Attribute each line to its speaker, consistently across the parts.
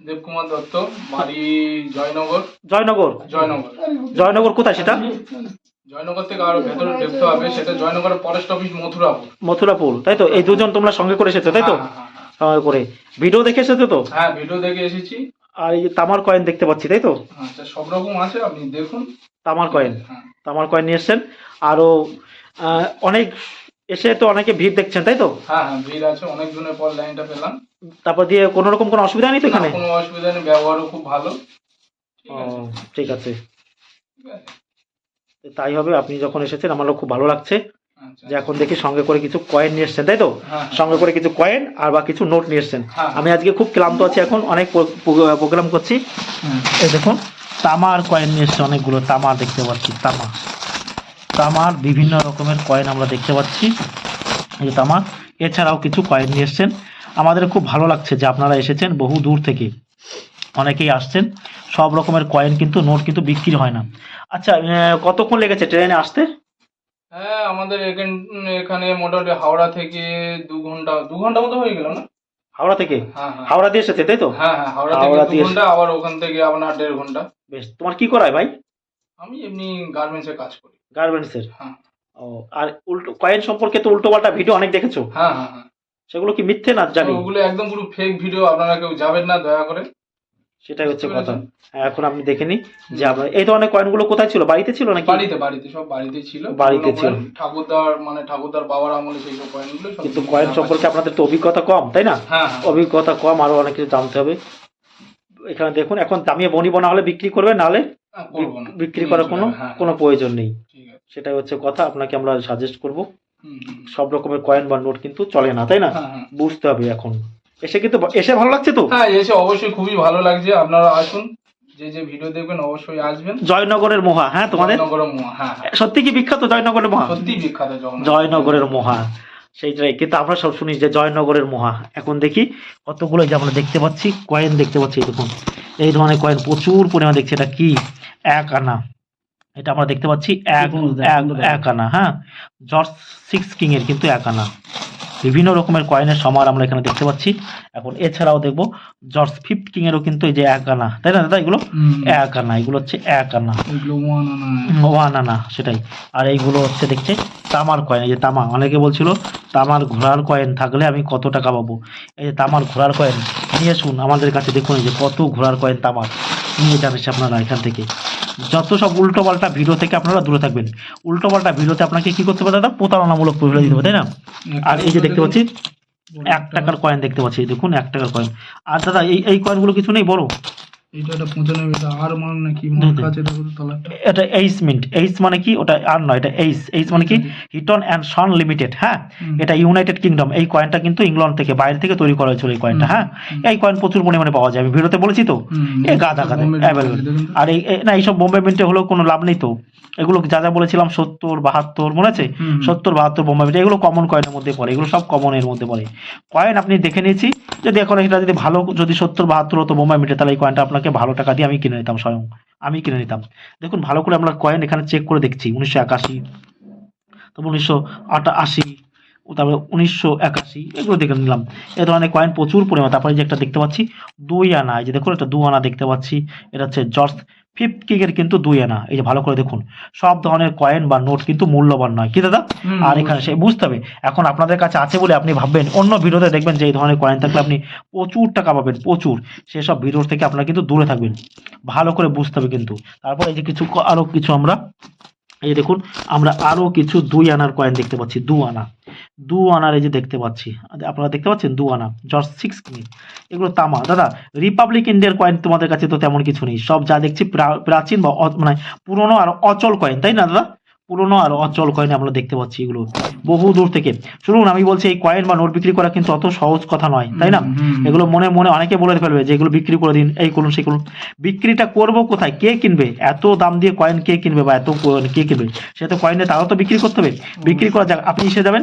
Speaker 1: দেবকুমার দত্ত বাড়ি জয়নগর।
Speaker 2: জয়নগর?
Speaker 1: জয়নগর।
Speaker 2: জয়নগর কোথায় সেটা?
Speaker 1: জয়নগর থেকে আরও ভেতরে ঢুকতে হবে সেটা জয়নগরের ফরেস্ট অফিস মথুরাপুর।
Speaker 2: মথুরাপুর তাই তো? এই দুজন তোমরা সঙ্গে করে এসেছ তাই তো?
Speaker 1: হ্যাঁ, হ্যাঁ, হ্যাঁ।
Speaker 2: সঙ্গে করে। ভিডিও দেখে এসেছ তো?
Speaker 1: হ্যাঁ ভিডিও দেখে এসেছি।
Speaker 2: আর এই তামার কয়েন দেখতে পাচ্ছি তাই তো?
Speaker 1: আচ্ছা সব রকম আছে আপনি দেখুন।
Speaker 2: তামার কয়েন
Speaker 1: হ্যাঁ।
Speaker 2: তামার কয়েন নিয়ে এসছেন। আহ, অনেক এসে তো অনেকে ভিড় দেখছেন তাই তো?
Speaker 1: হ্যাঁ হ্যাঁ ভিড় আছে অনেক জনের পর লাইনটা পেলাম।
Speaker 2: তারপর দিয়ে কোনো রকম কোনো অসুবিধা নেই তো এখানে?
Speaker 1: কোনো অসুবিধা নেই ব্যবহারও খুব ভালো। ঠিক আছে।
Speaker 2: তাই হবে আপনি যখন এসেছেন আমারও খুব ভালো লাগছে।
Speaker 1: আচ্ছা।
Speaker 2: যে এখন দেখি সঙ্গে করে কিছু কয়েন নিয়ে এসছেন তাই তো?
Speaker 1: হ্যাঁ
Speaker 2: সঙ্গে করে কিছু কয়েন আর বা কিছু নোট নিয়ে এসছেন।
Speaker 1: হ্যাঁ।
Speaker 2: আমি আজকে খুব ক্লান্ত আছি এখন অনেক প্রোগ্রাম করছি।
Speaker 1: হ্যাঁ
Speaker 2: এই দেখুন তামার কয়েন নিয়ে এসছে অনেকগুলো তামা দেখতে পাচ্ছি তামা। তামার বিভিন্ন রকমের কয়েন আমরা দেখতে পাচ্ছি। এই যে তামা এছাড়াও কিছু কয়েন নিয়ে এসছেন। আমাদের খুব ভালো লাগছে যে আপনারা এসেছেন বহু দূর থেকে। অনেকেই আসছেন। সব রকমের কয়েন কিন্তু নোট কিন্তু বিক্রি হয় না। আচ্ছা কতক্ষণ লেগেছে ট্রেনে আসতে?
Speaker 1: হ্যাঁ আমাদের এখান মোটামুটি হাওড়া থেকে দু ঘণ্টা দু ঘণ্টা মতো হয়ে গেল না?
Speaker 2: হাওড়া থেকে?
Speaker 1: হ্যাঁ হ্যাঁ।
Speaker 2: হাওড়া দিয়ে এসেছে তাই তো?
Speaker 1: হ্যাঁ হ্যাঁ হাওড়া থেকে ঘণ্টা আবার ওখান থেকে আপনার দেড় ঘণ্টা।
Speaker 2: বেশ তোমার কি করায় ভাই?
Speaker 1: আমি এমনি গার্মেন্টসে কাজ করি।
Speaker 2: গার্মেন্টসের
Speaker 1: হ্যাঁ।
Speaker 2: ও আর উল্টো কয়েন সম্পর্কে তো উল্টো পাল্টা ভিডিও অনেক দেখেছ?
Speaker 1: হ্যাঁ হ্যাঁ হ্যাঁ।
Speaker 2: সেগুলো কি মিথ্যে না জানি?
Speaker 1: ওগুলো একদম পুরো ফেক ভিডিও আপনারা কেউ যাবেন না দয়া করে।
Speaker 2: সেটাই হচ্ছে কথা। এখন আপনি দেখে নিন যে আপনার এই ধরনের কয়েনগুলো কোথায় ছিল? বাড়িতে ছিল নাকি?
Speaker 1: বাড়িতে বাড়িতে সব বাড়িতে ছিল।
Speaker 2: বাড়িতে ছিল।
Speaker 1: ঠাকুরদার মানে ঠাকুরদার বাবার আমলে সেই সব কয়েনগুলো
Speaker 2: কিন্তু কয়েন সম্পর্কে আপনাদের তো অভিজ্ঞতা কম তাই না? অভিজ্ঞতা কম আরও অনেক কিছু জানতে হবে। এখানে দেখুন এখন দামিয়ে বনি বনা হলে বিক্রি করবে নাহলে বিক্রি করার কোনো
Speaker 1: হ্যাঁ,
Speaker 2: কোনো প্রয়োজন নেই। সেটাই হচ্ছে কথা আপনাকে আমরা সাজেস্ট করব। সব রকমের কয়েন বা নোট কিন্তু চলে না তাই না?
Speaker 1: হ্যাঁ হ্যাঁ।
Speaker 2: বুঝতে হবে এখন। এসে কিন্তু এসে ভালো লাগছে তো?
Speaker 1: হ্যাঁ এসে অবশ্যই খুবই ভালো লাগছে। আপনারা আসুন যে যে ভিডিও দেখবেন অবশ্যই আসবেন।
Speaker 2: জয়নগরের মোহা হ্যাঁ তোমাদের?
Speaker 1: জয়নগর মোয়া হ্যাঁ হ্যাঁ।
Speaker 2: সত্যি কি বিখ্যাত জয়নগরের মোহা?
Speaker 1: সত্যি বিখ্যাত
Speaker 2: জয়নগরের মোহা। সেইটাই কিন্তু আমরা সব শুনি যে জয়নগরের মোহা। এখন দেখি কতগুলো যে আমরা দেখতে পাচ্ছি কয়েন দেখতে পাচ্ছি দেখুন। এই ধরনের কয়েন প্রচুর পরিমাণে দেখছি এটা কি? এক আনা। এটা আমরা দেখতে পাচ্ছি এক এক- আনা হ্যাঁ? জর্জ সিক্স কিং এর কিন্তু এক আনা। বিভিন্ন রকমের কয়েনের সমার আমরা এখানে দেখতে পাচ্ছি। এখন এছাড়াও দেখব জর্জ ফিফথ কিং এরও কিন্তু এই যে এক আনা। তাই না দাদা এগুলো? এক আনা এগুলো হচ্ছে এক আনা।
Speaker 1: ওয়ান আনা।
Speaker 2: সেটাই। আর এইগুলো হচ্ছে দেখছে তামার কয়েন এই যে তামা অনেকে বলছিল তামার ঘোড়ার কয়েন থাকলে আমি কত টাকা পাবো? এই যে তামার ঘোড়ার কয়েন নিয়ে শুন আমাদের কাছে দেখুন এই যে কত ঘোড়ার কয়েন তামার। নিয়ে যান আপনারা এখান থেকে। যত সব উল্টো পাল্টা ভিডিও থেকে আপনারা দূরে থাকবেন। উল্টো পাল্টা ভিডিওতে আপনাকে কি করতে হবে দাদা? প্রতারণামূলক প্রফিল দিতে হবে, তাই না? আর এই যে দেখতে পাচ্ছি, এক টাকার কয়েন দেখতে পাচ্ছি, দেখুন, এক টাকার কয়েন আর দাদা, এই এই কয়েনগুলো কিছু নেই, বড়।
Speaker 1: এটা একটা পঁচানব্বই এটা আর মান নাকি
Speaker 2: হুম,
Speaker 1: কাছে এটা কত তলাটা
Speaker 2: এটা এইচ মিন্ট এইচ মানে কি? ওটা আর নয় এটা এইচ এইচ মানে কি? হিটন অ্যান্ড সন লিমিটেড হ্যাঁ? এটা ইউনাইটেড কিংডম এই কয়েনটা কিন্তু ইংল্যান্ড থেকে বাইরে থেকে তৈরি করা হয়েছিল এই কয়েনটা হ্যাঁ? এই কয়েন প্রচুর পরিমাণে পাওয়া যায় আমি ভিডিওতে বলেছি তো। এ গাদা গাদা অ্যাভেলেবেল আর এই না এইসব বোম্বে মিন্টে হলেও কোনো লাভ নেই তো। এগুলো যা যা বলেছিলাম সত্তর বাহাত্তর মনে আছে? সত্তর বাহাত্তর বোম্বে মিন্ট এগুলো কমন কয়েনের মধ্যে পড়ে এগুলো সব কমনের মধ্যে পড়ে। কয়েন আপনি দেখে নিয়েছি যদি এখন এটা যদি ভালো যদি সত্তর বাহাত্তর হতো বোম্বে মিন্টে তাহলে এই কয়েনটা আপনাকে ভালো টাকা দিয়ে আমি কিনে নিতাম স্বয়ং। আমি কিনে নিতাম। দেখুন, ভালো করে আমরা কয়েন এখানে চেক করে দেখছি, উনিশশো একাশি, তারপর উনিশশো আটাশি, তারপরে উনিশশো একাশি, এগুলো দেখে নিলাম। এ ধরনের কয়েন প্রচুর পরিমাণ, তারপরে যে একটা দেখতে পাচ্ছি, দুই আনা, এই যে দেখুন, একটা দু আনা দেখতে পাচ্ছি। এটা হচ্ছে জর্জ ফিফথ কিংয়ের কিন্তু দুই আনা। এই যে ভালো করে দেখুন। সব ধরনের কয়েন বা নোট কিন্তু মূল্যবান নয়। কি দাদা? আর এখানে সে বুঝতে হবে। এখন আপনাদের কাছে আছে বলে আপনি ভাববেন। অন্য ভিডিওতে দেখবেন যে এই ধরনের কয়েন থাকলে আপনি প্রচুর টাকা পাবেন প্রচুর। সেসব ভিডিও থেকে আপনারা কিন্তু দূরে থাকবেন। ভালো করে বুঝতে হবে কিন্তু। তারপর এই যে কিছু ক- আরও কিছু আমরা এই দেখুন আমরা আরও কিছু দুই আনার কয়েন দেখতে পাচ্ছি। দু আনা। দু আনার এই যে দেখতে পাচ্ছি আপনারা দেখতে পাচ্ছেন দু আনা জর্জ সিক্স কিং এগুলো তামা। দাদা রিপাবলিক ইন্ডিয়ার কয়েন তোমাদের কাছে তো তেমন কিছু নেই। সব যা দেখছি প্রা- প্রাচীন বা মানে পুরনো আর অচল কয়েন তাই না দাদা? পুরনো আর অচল কয়েন আমরা দেখতে পাচ্ছি এগুলো। বহু দূর থেকে। শুনুন আমি বলছি এই কয়েন বা নোট বিক্রি করা কিন্তু অত সহজ কথা নয় তাই না। এগুলো মনে মনে অনেকে বলে ফেলবে যে এগুলো বিক্রি করে দিন এই করুন সেই করুন। বিক্রিটা করব কোথায়? কে কিনবে? এত দাম দিয়ে কয়েন কে কিনবে বা এত কে কিনবে? সে তো কয়েনে তারাও তো বিক্রি করতে হবে। বিক্রি করা যাক আপনি এসে যাবেন?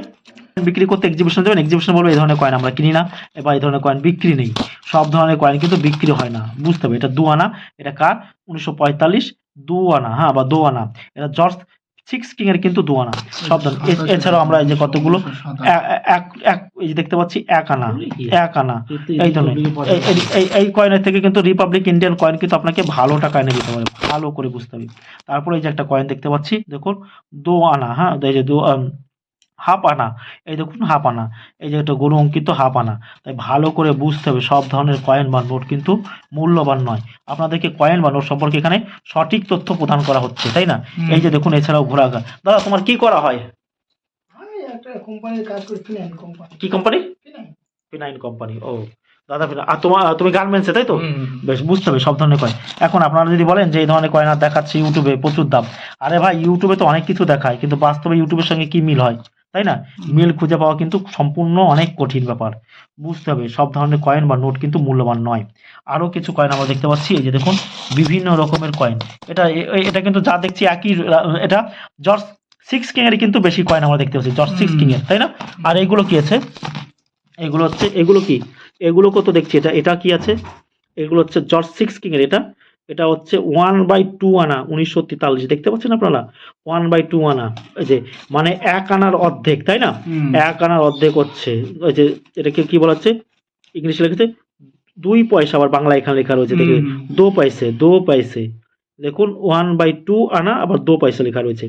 Speaker 2: বিক্রি করতে এক্সিবিশন যাবেন এক্সিবিশন বলবে এই ধরনের কয়েন আমরা কিনি না এবার এই ধরনের কয়েন বিক্রি নেই। সব ধরনের কয়েন কিন্তু বিক্রি হয় না বুঝতে হবে। এটা দু আনা এটা কার? উনিশশো পঁয়তাল্লিশ দু আনা হ্যাঁ বা দু আনা এটা জর্জ সিক্স কিং এর কিন্তু দু আনা সব ধরনের এছাড়াও আমরা এই যে কতগুলো এক এক এই যে দেখতে পাচ্ছি এক আনা এক আনা। এই ধরনের। এই- এই- কয়েনের থেকে কিন্তু রিপাবলিক ইন্ডিয়ান কয়েন কিন্তু আপনাকে ভালো টাকা এনে দিতে পারে। ভালো করে বুঝতে হবে। তারপরে এই যে একটা কয়েন দেখতে পাচ্ছি দেখুন দো আনা হ্যাঁ এই যে দো হাফ আনা এই দেখুন হাফ আনা এই যে একটা গরু অঙ্কিত হাফ আনা তাই ভালো করে বুঝতে হবে সব ধরনের কয়েন বা নোট কিন্তু মূল্যবান নয়। আপনাদেরকে কয়েন বা নোট সম্পর্কে এখানে সঠিক তথ্য প্রদান করা হচ্ছে তাই না? এই যে দেখুন এছাড়াও ঘোরাঘা দাদা তোমার কি করা হয়?
Speaker 3: আমি একটা কোম্পানির কাজ করি ফিনাইন কোম্পানি
Speaker 2: কি কোম্পানি
Speaker 3: ফিনাইন
Speaker 2: কোম্পানি ও। দাদা ফিনা আর তোমার তুমি গার্মেন্টসে তাই তো?
Speaker 1: হুম।
Speaker 2: বেশ বুঝতে হবে সব ধরনের কয়েন এখন আপনারা যদি বলেন যে এই ধরনের কয়েন আর দেখাচ্ছে ইউটিউবে প্রচুর দাম। আরে ভাই ইউটিউবে তো অনেক কিছু দেখায় কিন্তু বাস্তবে ইউটিউবের সঙ্গে কি মিল হয়? তাই না? মিল খুঁজে পাওয়া কিন্তু সম্পূর্ণ অনেক কঠিন ব্যাপার। বুঝতে হবে সব ধরনের কয়েন বা নোট কিন্তু মূল্যবান নয়। আরও কিছু কয়েন আমরা দেখতে পাচ্ছি এই যে দেখুন বিভিন্ন রকমের কয়েন এটা এটা কিন্তু যা দেখছি একই এটা জর্জ সিক্স কিং এর কিন্তু বেশি কয়েন আমরা দেখতে পাচ্ছি জর্জ সিক্স কিং এর তাই না? আর এগুলো কি আছে? এগুলো হচ্ছে এগুলো কি? এগুলো কত দেখছি এটা? এটা কি আছে? এগুলো হচ্ছে জর্জ সিক্স কিং এর এটা এটা হচ্ছে ওয়ান বাই টু আনা উনিশশো তেতাল্লিশ। দেখতে পাচ্ছেন আপনারা? ওয়ান বাই টু আনা। এই যে মানে এক আনার অর্ধেক তাই না? এক আনার অর্ধেক হচ্ছে। ওই যে এটাকে কি বলা হচ্ছে? ইংলিশে লিখেছে দুই পয়সা আবার বাংলা এখানে লেখা রয়েছে দেখে। দো পয়সে দো পয়সে। দেখুন ওয়ান বাই টু আনা আবার দো পয়সা লেখা রয়েছে।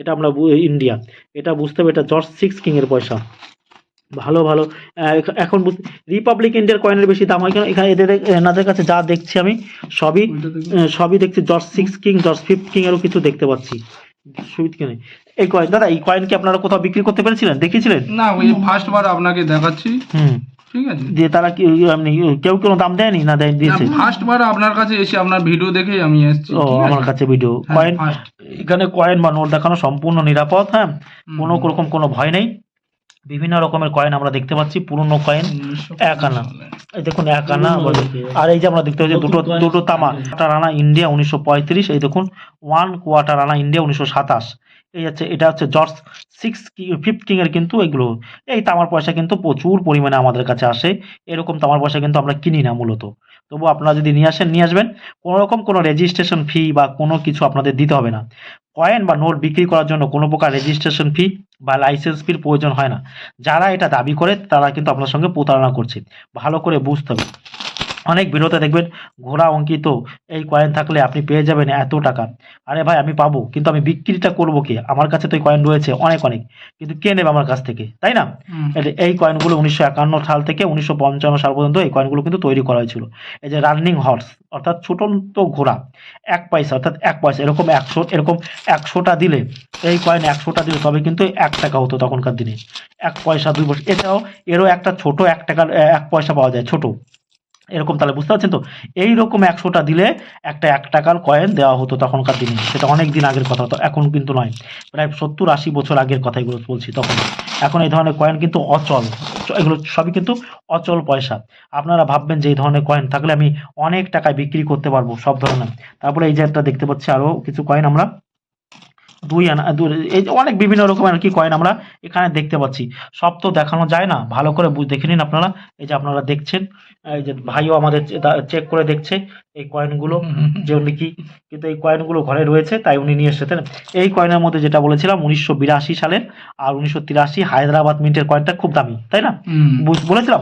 Speaker 2: এটা আমরা ইন্ডিয়া। এটা বুঝতে হবে এটা জর্জ সিক্স কিং এর পয়সা। ভালো ভালো। এখন রিপাবলিক ইন্ডিয়ার কয়েনের বেশি দাম হয় কেন? এখানে এদের এনাদের কাছে যা দেখছি আমি সবই সবই দেখছি George six king George fifth king এরও কিছু দেখতে পাচ্ছি। সুইট কিনে। এই কয়েন দাদা এই কয়েন কি আপনারা কোথাও বিক্রি করতে পেরেছিলেন? দেখিয়েছিলেন?
Speaker 1: না ওই ফার্স্ট বার আপনাকে দেখাচ্ছি।
Speaker 2: হুম।
Speaker 1: ঠিক আছে।
Speaker 2: দিয়ে তারা কি এমনি কেউ কোনো দাম দেয়নি না দেয় দিয়েছে?
Speaker 1: ফার্স্ট বার আপনার কাছে এসে আপনার ভিডিও দেখেই আমি এসেছি
Speaker 2: ও আমার কাছে ভিডিও
Speaker 1: হ্যাঁ,
Speaker 2: কয়েন এখানে কয়েন বা নোট দেখানো সম্পূর্ণ নিরাপদ হ্যাঁ। কোনো রকম কোনো ভয় নেই। বিভিন্ন রকমের কয়েন আমরা দেখতে পাচ্ছি পুরনো কয়েন এক আনা। এই দেখুন এক আনা। আর এই যে আমরা দেখতে পাচ্ছি দুটো দুটো তামা। কোয়ার্টার আনা ইন্ডিয়া উনিশশো পঁয়ত্রিশ এই দেখুন ওয়ান কোয়ার্টার আনা ইন্ডিয়া উনিশশো সাতাশ। এই হচ্ছে এটা হচ্ছে জর্জ সিক্স ফিফথ কিং এর কিন্তু এগুলো। এই তামার পয়সা কিন্তু প্রচুর পরিমাণে আমাদের কাছে আসে। এরকম তামার পয়সা কিন্তু আমরা কিনি না মূলত। তবু আপনারা যদি নিয়ে আসেন নিয়ে আসবেন। কোনো রকম কোনো রেজিস্ট্রেশন ফি বা কোনো কিছু আপনাদের দিতে হবে না। কয়েন বা নোট বিক্রি করার জন্য কোনো প্রকার রেজিস্ট্রেশন ফি বা লাইসেন্স ফির প্রয়োজন হয় না। যারা এটা দাবি করে, তারা কিন্তু আপনার সঙ্গে প্রতারণা করছে। ভালো করে বুঝতে হবে। অনেক বিরতে দেখবেন ঘোড়া অঙ্কিত এই কয়েন থাকলে আপনি পেয়ে যাবেন এত টাকা। আরে ভাই আমি পাবো কিন্তু আমি বিক্রিটা করব কে? আমার কাছে তো এই কয়েন রয়েছে অনেক অনেক কিন্তু কে নেবে আমার কাছ থেকে? তাই না? এই কয়েনগুলো উনিশশো একান্ন সাল থেকে উনিশশো পঞ্চান্ন সাল পর্যন্ত এই কয়েনগুলো কিন্তু তৈরি করা হয়েছিল। এই যে রানিং হর্স অর্থাৎ ছুটন্ত ঘোড়া এক পয়সা অর্থাৎ এক পয়সা এরকম একশো এরকম একশোটা দিলে এই কয়েন একশোটা দিলে তবে কিন্তু এক টাকা হতো তখনকার দিনে। এক পয়সা দুই পয়সা এছাড়াও এরও একটা ছোট এক টাকার এক পয়সা পাওয়া যায় ছোট। এরকম তাহলে বুঝতে পারছেন তো? এই রকম একশোটা দিলে একটা এক টাকার কয়েন দেওয়া হতো তখনকার দিনে। সেটা অনেক দিন আগের কথা, তো এখন কিন্তু নয়। প্রায় সত্তর আশি বছর আগের কথা এগুলো বলছি তখন। এখন এই ধরনের কয়েন কিন্তু অচল। এগুলো সবই কিন্তু অচল পয়সা। আপনারা ভাববেন যে এই ধরনের কয়েন থাকলে আমি অনেক টাকায় বিক্রি করতে পারব সব ধরনের। তারপরে এই যে একটা দেখতে পাচ্ছি আরও কিছু কয়েন আমরা। দুই আনা এই অনেক বিভিন্ন রকমের আর কি কয়েন আমরা এখানে দেখতে পাচ্ছি। সব তো দেখানো যায় না ভালো করে দেখে নিন আপনারা। এই যে আপনারা দেখছেন এই যে ভাইও আমাদের চেক করে দেখছে এই কয়েনগুলো যে উনি কি কিন্তু এই কয়েনগুলো ঘরে রয়েছে তাই উনি নিয়ে এসেছেন। এই কয়েনের মধ্যে যেটা বলেছিলাম উনিশশো বিরাশি সালের আর উনিশশো তিরাশি হায়দ্রাবাদ মিন্টের কয়েনটা খুব দামি তাই না? বুঝ- বলেছিলাম?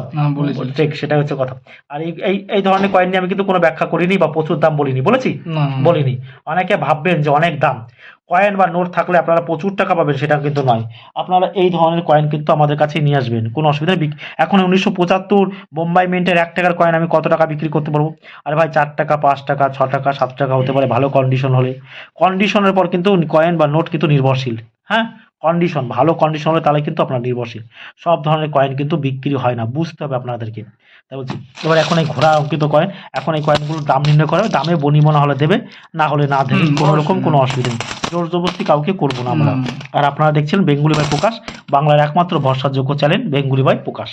Speaker 2: ঠিক সেটা হচ্ছে কথা। আর এই এই এই ধরনের কয়েন নিয়ে আমি কিন্তু কোনো ব্যাখ্যা করিনি বা প্রচুর দাম বলিনি বলেছি? বলিনি। অনেকে ভাববেন যে অনেক দাম। কয়েন বা নোট থাকলে আপনারা প্রচুর টাকা পাবেন, সেটা কিন্তু নয়। আপনারা এই ধরনের কয়েন কিন্তু আমাদের কাছে নিয়ে আসবেন। কোনো অসুবিধা এখন উনিশশো পঁচাত্তর বোম্বাই মিন্টের এক টাকার কয়েন আমি কত টাকা বিক্রি করতে পারব? আরে ভাই, চার টাকা, পাঁচ টাকা, ছ টাকা, সাত টাকা হতে পারে, ভালো কন্ডিশন হলে। কন্ডিশনের পর কিন্তু কয়েন বা নোট কিন্তু নির্ভরশীল। হ্যাঁ? কন্ডিশন ভালো কন্ডিশন হলে তাহলে কিন্তু আপনার নির্ভরশীল। সব ধরনের কয়েন কিন্তু বিক্রি হয় না, বুঝতে হবে আপনাদেরকে। তাই বলছি, এবার এখন এই ঘোড়া অঙ্কিত কয়েন এখন এই কয়েনগুলোর দাম নির্ণয় করা। দামে বনিমনা হলে দেবে, না হলে না দেবে, কোনো রকম কোনো অসুবিধা নেই। জোর জবরদস্তি কাউকে করব না আমরা। আর আপনারা দেখছেন বেঙ্গুলি ভাই প্রকাশ বাংলার একমাত্র ভরসাযোগ্য চ্যানেল বেঙ্গুলি ভাই প্রকাশ।